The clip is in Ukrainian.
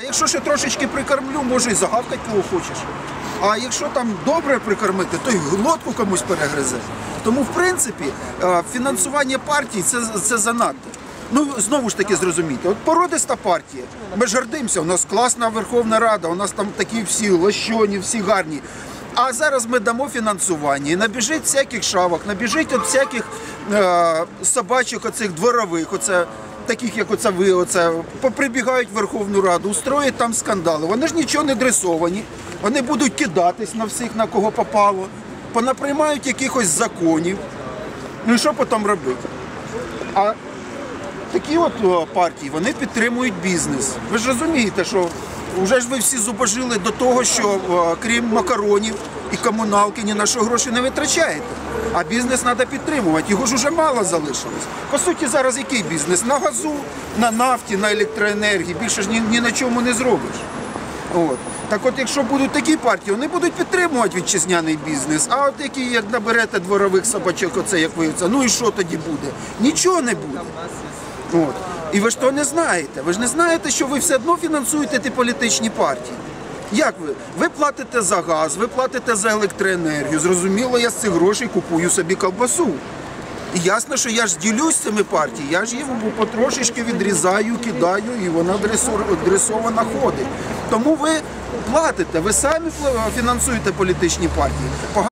А якщо ще трошечки прикормлю, може і загавкати кого хочеш. А якщо там добре прикормити, то й глотку комусь перегризе. Тому, в принципі, е, фінансування партій це, це занадто. Ну, знову ж таки, зрозумійте, от породиста партія. Ми ж гордимося, у нас класна Верховна Рада, у нас там такі всі лощоні, всі гарні. А зараз ми дамо фінансування, і набіжить всяких шавок, набіжить от всяких е, собачок оцих дворових, оце, таких як оце ви, оце, поприбігають в Верховну Раду, устроять там скандали. Вони ж нічого не дресовані, вони будуть кидатись на всіх, на кого попало, понаприймають якихось законів. Ну і що потім робити? А такі от партії вони підтримують бізнес. Ви ж розумієте, що вже ж ви всі зубожили до того, що крім макаронів і комуналки ні на що гроші не витрачаєте. А бізнес треба підтримувати. Його ж уже мало залишилось. По суті, зараз який бізнес? На газу, на нафті, на електроенергії. Більше ж ні, ні на чому не зробиш. От. Так от, якщо будуть такі партії, вони будуть підтримувати вітчизняний бізнес. А от які, як наберете дворових собачок, оце як ви, це, ну і що тоді буде? Нічого не буде. От. І ви ж то не знаєте. Ви ж не знаєте, що ви все одно фінансуєте ті політичні партії. Як ви? Ви платите за газ, ви платите за електроенергію. Зрозуміло, я з цих грошей купую собі ковбасу. І ясно, що я ж ділюсь цими партіями, я ж їх потрошечки відрізаю, кидаю, і вона дресована ходить. Тому ви платите, ви самі фінансуєте політичні партії.